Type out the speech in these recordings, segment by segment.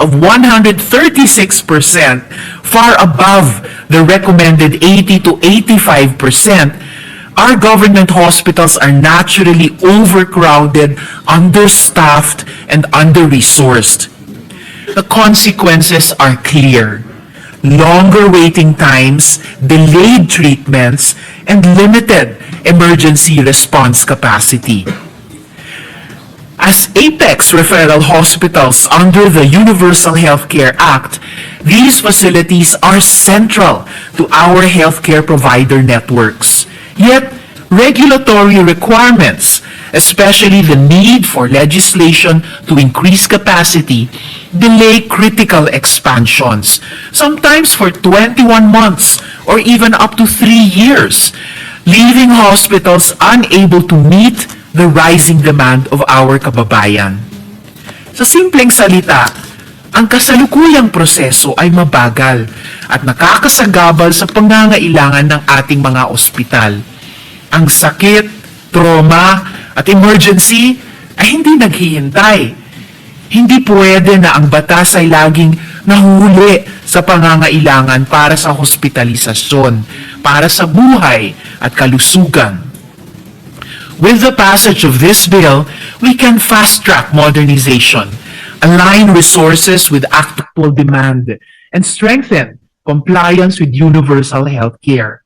of 136%, far above the recommended 80 to 85%, our government hospitals are naturally overcrowded, understaffed, and under-resourced. The consequences are clear. Longer waiting times, delayed treatments, and limited emergency response capacity. As Apex referral hospitals under the Universal Healthcare Act, these facilities are central to our healthcare provider networks. Yet, regulatory requirements, especially the need for legislation to increase capacity, delay critical expansions, sometimes for 21 months or even up to three years, leaving hospitals unable to meet the rising demand of our kababayan. Sa simpleng salita, ang kasalukuyang proseso ay mabagal at nakakasagabal sa pangangailangan ng ating mga ospital. Ang sakit, trauma at emergency ay hindi naghihintay. Hindi pwede na ang batas ay laging nahuli sa pangangailangan para sa hospitalisasyon, para sa buhay at kalusugan. With the passage of this bill, we can fast-track modernization, align resources with actual demand, and strengthen compliance with universal health care.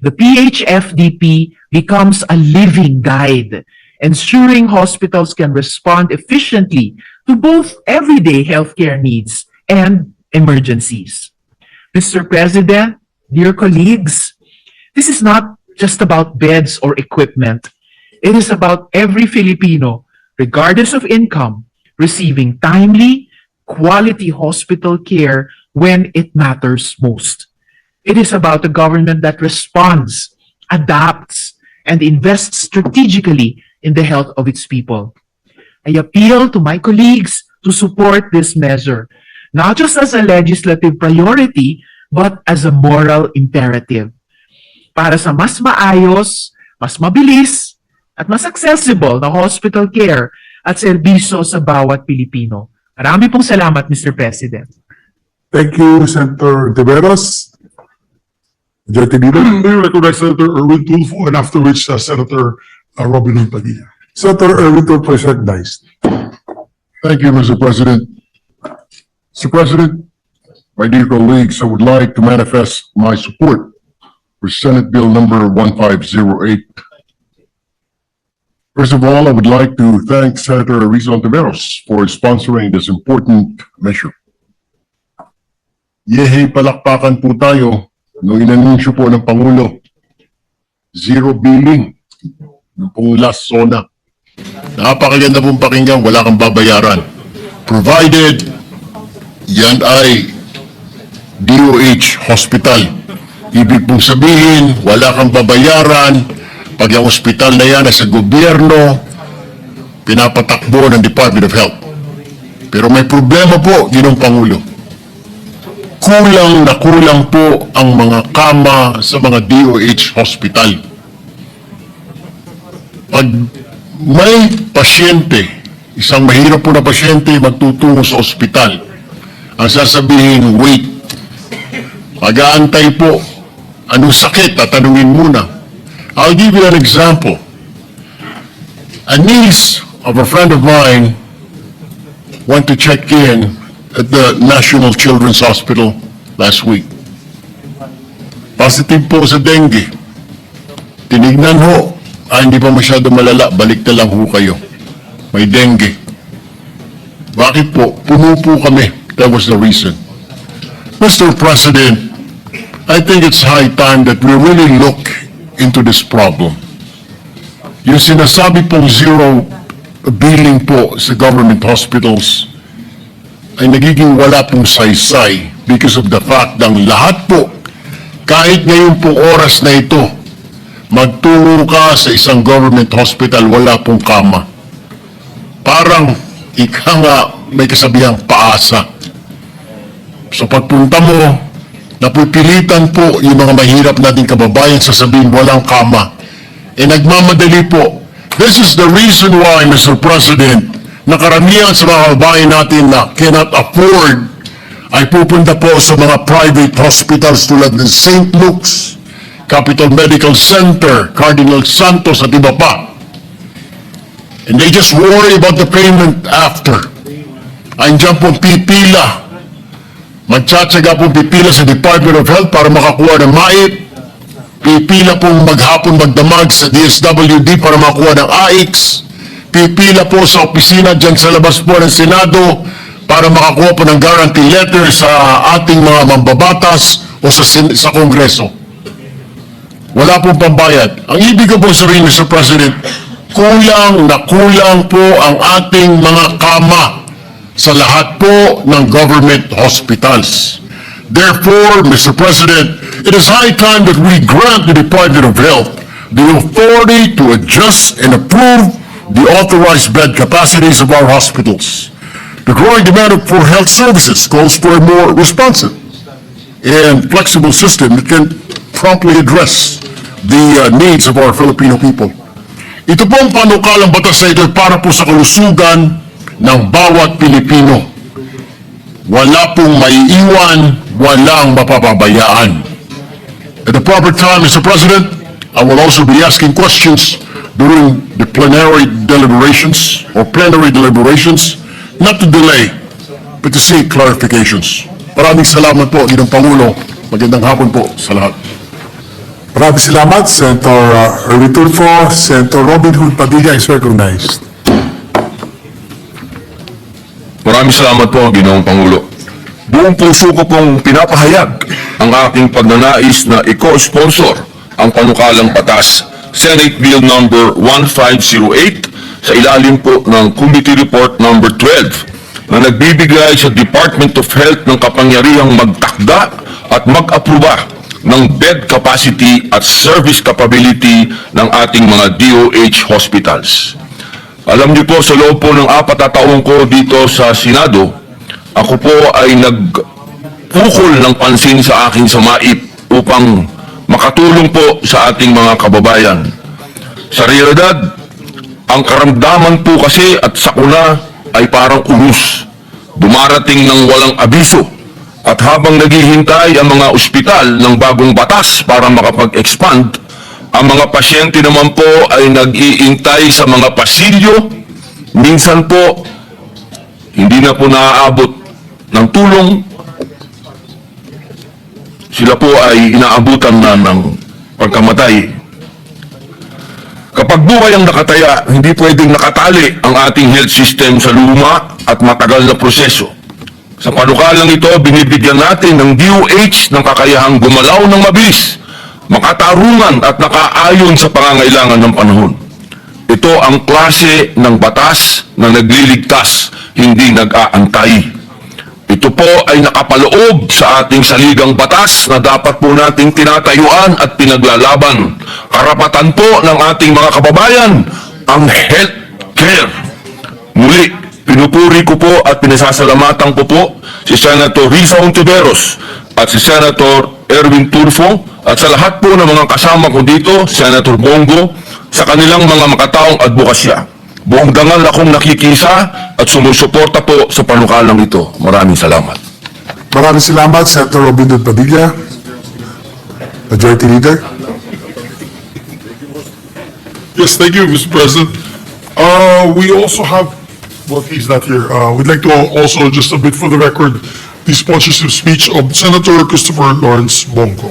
The PHFDP becomes a living guide, ensuring hospitals can respond efficiently to both everyday healthcare needs and emergencies. Mr. President, dear colleagues, this is not just about beds or equipment. It is about every Filipino, regardless of income, receiving timely, quality hospital care when it matters most. It is about a government that responds, adapts, and invests strategically in the health of its people. I appeal to my colleagues to support this measure, not just as a legislative priority, but as a moral imperative. Para sa mas maayos, mas mabilis, at mas accessible na hospital care at serbisyo sa bawat Pilipino. Marami pong salamat, Mr. President. Thank you, Senator Tiveros. Majority Leader. We recognize Senator Erwin Tulfo and after which uh, Senator uh, Robin Padilla. Senator Erwin Tulfo is recognized. Thank you, Mr. President. Mr. President, my dear colleagues, I would like to manifest my support for Senate Bill number 1508. First of all, I would like to thank Senator Rizal Tiveros for sponsoring this important measure. Yehe, palakpakan po tayo nung inanunsyo po ng Pangulo. Zero billing ng pong last zona. Napakaganda pong pakinggan, wala kang babayaran. Provided yan ay DOH hospital. Ibig pong sabihin, wala kang babayaran. Pag yung hospital na yan sa gobyerno, pinapatakbo ng Department of Health. Pero may problema po, ginong Pangulo. Kulang na kulang po ang mga kama sa mga DOH hospital. Pag may pasyente, isang mahirap po na pasyente magtutungo sa ospital, ang sasabihin, wait, mag-aantay po, anong sakit, tatanungin muna. I'll give you an example. A niece of a friend of mine went to check in at the National Children's Hospital last week. Positive po sa dengue. Tinignan ho, ah, hindi pa masyado malala, balik na lang ho kayo. May dengue. Bakit po? Puno po kami. That was the reason. Mr. President, I think it's high time that we really look into this problem. Yung sinasabi pong zero billing po sa government hospitals ay nagiging wala pong saysay because of the fact ng lahat po, kahit ngayon pong oras na ito, magtungo ka sa isang government hospital, wala pong kama. Parang ika nga may kasabihang paasa. So pagpunta mo, napipilitan po yung mga mahirap nating kababayan sasabihin walang kama. E nagmamadali po. This is the reason why, Mr. President, na karamihan sa mga kababayan natin na cannot afford ay pupunta po sa mga private hospitals tulad ng St. Luke's, Capital Medical Center, Cardinal Santos at iba pa. And they just worry about the payment after. Andiyan pong pipila. Magtsatsaga pong pipila sa Department of Health para makakuha ng MAIP. Pipila pong maghapon magdamag sa DSWD para makakuha ng AIX. Pipila po sa opisina dyan sa labas po ng Senado para makakuha po ng guarantee letter sa ating mga mambabatas o sa, sa Kongreso. Wala pong pambayad. Ang ibig ko po sabihin, Mr. President, kulang na kulang po ang ating mga kama sa lahat po ng government hospitals. Therefore, Mr. President, it is high time that we grant the Department of Health the authority to adjust and approve the authorized bed capacities of our hospitals. The growing demand for health services calls for a more responsive and flexible system that can promptly address the uh, needs of our Filipino people. Ito po ang panukalang batas na ito para po sa kalusugan ng bawat Pilipino. Wala pong maiiwan, walang mapapabayaan. At the proper time, Mr. President, I will also be asking questions during the plenary deliberations or plenary deliberations, not to delay, but to seek clarifications. Maraming salamat po, Ginang Pangulo. Magandang hapon po sa lahat. Maraming salamat, Senator uh, Erwin Tulfo. Senator Robin Hood Padilla is recognized. Maraming salamat po, Ginoong Pangulo. Buong puso ko pong pinapahayag ang aking pagnanais na i-co-sponsor ang panukalang batas, Senate Bill Number 1508 sa ilalim po ng Committee Report Number 12 na nagbibigay sa Department of Health ng kapangyarihang magtakda at mag-aproba ng bed capacity at service capability ng ating mga DOH hospitals. Alam niyo po, sa loob po ng apat na taong ko dito sa Senado, ako po ay nagpukol ng pansin sa aking samaip upang makatulong po sa ating mga kababayan. Sa realidad, ang karamdaman po kasi at sakuna ay parang urus. Dumarating ng walang abiso at habang naghihintay ang mga ospital ng bagong batas para makapag-expand, ang mga pasyente naman po ay nag-iintay sa mga pasilyo. Minsan po, hindi na po naaabot ng tulong. Sila po ay inaabutan na ng pagkamatay. Kapag buhay ang nakataya, hindi pwedeng nakatali ang ating health system sa luma at matagal na proseso. Sa panukalang ito, binibigyan natin ng DOH ng kakayahang gumalaw ng mabilis, makatarungan at nakaayon sa pangangailangan ng panahon. Ito ang klase ng batas na nagliligtas, hindi nag-aantay. Ito po ay nakapaloob sa ating saligang batas na dapat po nating tinatayuan at pinaglalaban. Karapatan po ng ating mga kababayan ang health care. Muli, pinupuri ko po at pinasasalamatan ko po si Senator Risa Ontiveros at si Senator Erwin Turfo at sa lahat po ng mga kasama ko dito, Senator Bongo, sa kanilang mga makataong advokasya. Buong dangal akong nakikisa at sumusuporta po sa panukalang ito. Maraming salamat. Maraming salamat, Senator Robin Hood Padilla. Majority Leader. Yes, thank you, Mr. President. Uh, we also have, well, he's not here, uh, we'd like to al- also, just a bit for the record, the sponsorship speech of Senator Christopher Lawrence Bongo.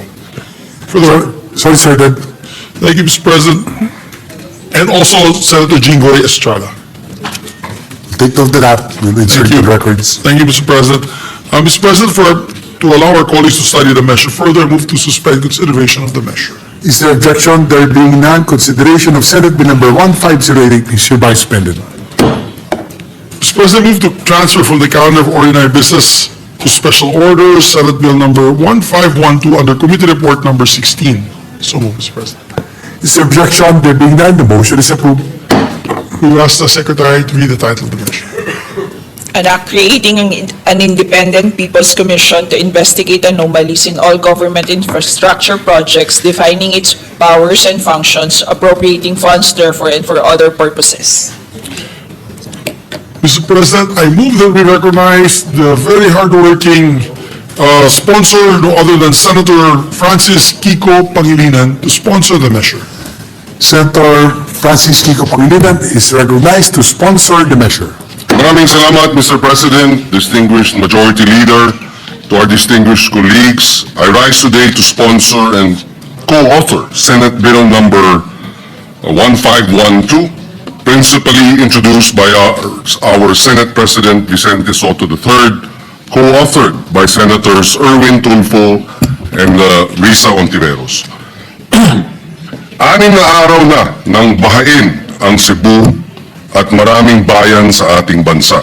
For the, Sorry, sir, that thank you, Mr. President. And also Senator Jinggoy Estrada. take note of that. We'll insert Thank you. records. Thank you, Mr. President. Uh, Mr. President, for, to allow our colleagues to study the measure further, I move to suspend consideration of the measure. Is there objection? There being none, consideration of Senate Bill number 1508 is hereby suspended. Mr. President, move to transfer from the calendar of ordinary business to special orders, Senate Bill number 1512 under Committee Report number 16. So move, Mr. President. Is there objection? There being none, the motion is approved. We will ask the Secretary to read the title of the motion. An act creating an an independent People's Commission to investigate anomalies in all government infrastructure projects, defining its powers and functions, appropriating funds therefore and for other purposes. Mr. President, I move that we recognize the very hardworking uh, sponsor, no other than Senator Francis Kiko Pangilinan, to sponsor the measure. Senator Francis Kiko Pangilinan is recognized to sponsor the measure. Maraming salamat, Mr. President, distinguished Majority Leader, to our distinguished colleagues. I rise today to sponsor and co-author Senate Bill Number 1512, principally introduced by our, our Senate President Vicente Soto III, co-authored by Senators Erwin Tulfo and uh, Risa Ontiveros. Anim na araw na nang bahain ang Cebu at maraming bayan sa ating bansa.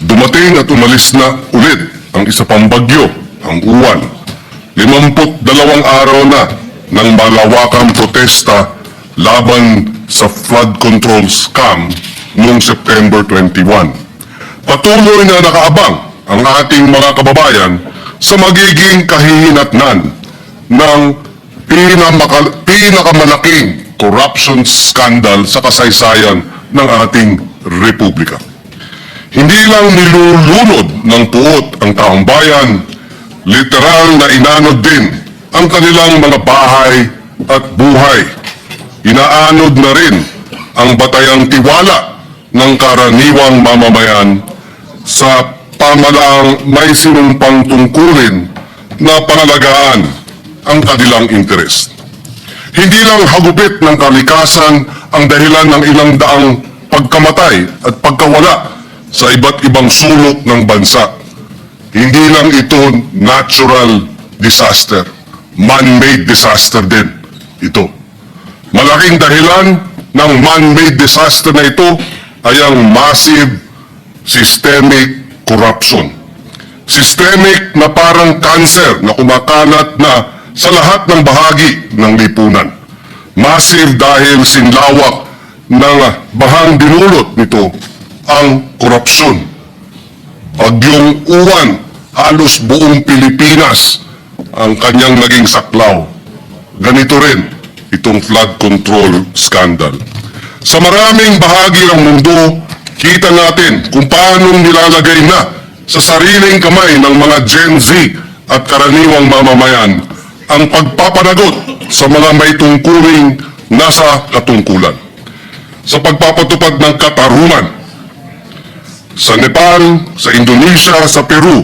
Dumating at umalis na ulit ang isa pang bagyo, ang uwan. Limamput dalawang araw na ng malawakang protesta laban sa flood control scam noong September 21. Patuloy na nakaabang ang ating mga kababayan sa magiging kahihinatnan ng pinamaka, pinakamalaking corruption scandal sa kasaysayan ng ating republika. Hindi lang nilulunod ng puot ang taong bayan, literal na inanod din ang kanilang mga bahay at buhay. Inaanod na rin ang batayang tiwala ng karaniwang mamamayan sa pamalaang may sinumpang tungkulin na pangalagaan ang kanilang interes. Hindi lang hagupit ng kalikasan ang dahilan ng ilang daang pagkamatay at pagkawala sa iba't ibang sulok ng bansa. Hindi lang ito natural disaster, man-made disaster din ito. Malaking dahilan ng man-made disaster na ito ay ang massive systemic corruption. Systemic na parang cancer na kumakalat na sa lahat ng bahagi ng lipunan. Massive dahil sinlawak ng bahang dinulot nito ang korupsyon. Pagyong uwan, halos buong Pilipinas ang kanyang naging saklaw. Ganito rin itong flood control scandal. Sa maraming bahagi ng mundo, kita natin kung paano nilalagay na sa sariling kamay ng mga Gen Z at karaniwang mamamayan ang pagpapanagot sa mga may tungkuling nasa katungkulan. Sa pagpapatupad ng katarungan, sa Nepal, sa Indonesia, sa Peru,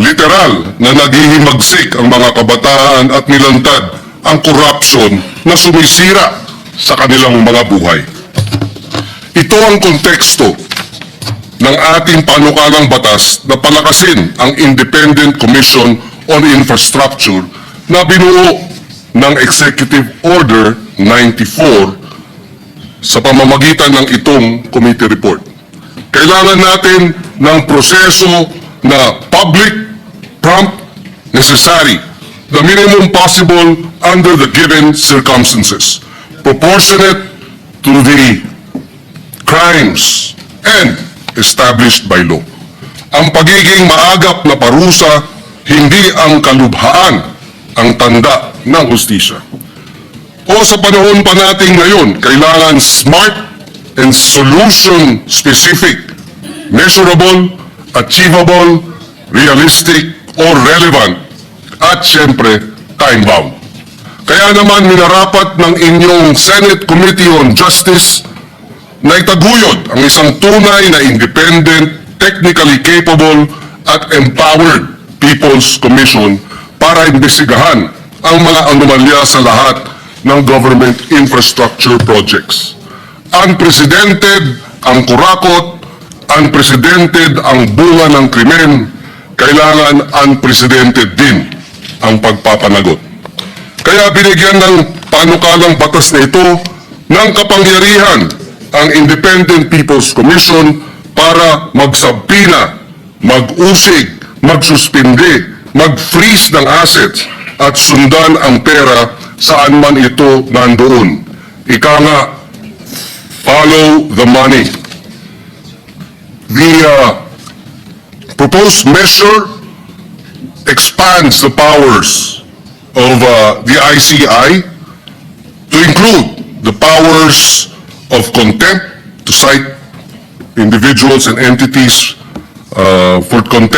literal na naghihimagsik ang mga kabataan at nilantad ang korupsyon na sumisira sa kanilang mga buhay. Ito ang konteksto ng ating panukalang batas na palakasin ang Independent Commission on Infrastructure na binuo ng Executive Order 94 sa pamamagitan ng itong committee report. Kailangan natin ng proseso na public, prompt, necessary, the minimum possible under the given circumstances, proportionate to the crimes and established by law. Ang pagiging maagap na parusa, hindi ang kalubhaan ang tanda ng hustisya. O sa panahon pa natin ngayon, kailangan smart and solution-specific, measurable, achievable, realistic, or relevant, at syempre, time-bound. Kaya naman minarapat ng inyong Senate Committee on Justice na itaguyod ang isang tunay na independent, technically capable, at empowered People's Commission para imbestigahan ang mga anomalya sa lahat ng government infrastructure projects. Unprecedented ang kurakot, unprecedented ang bunga ng krimen, kailangan unprecedented din ang pagpapanagot. Kaya binigyan ng panukalang batas na ito ng kapangyarihan ang Independent People's Commission para magsabina, mag-usig, magsuspindi, mag-freeze ng assets at sundan ang pera saan man ito nandoon. Ika nga, follow the money. The uh, proposed measure expands the powers of uh, the ICI to include the powers of contempt to cite individuals and entities uh, for contempt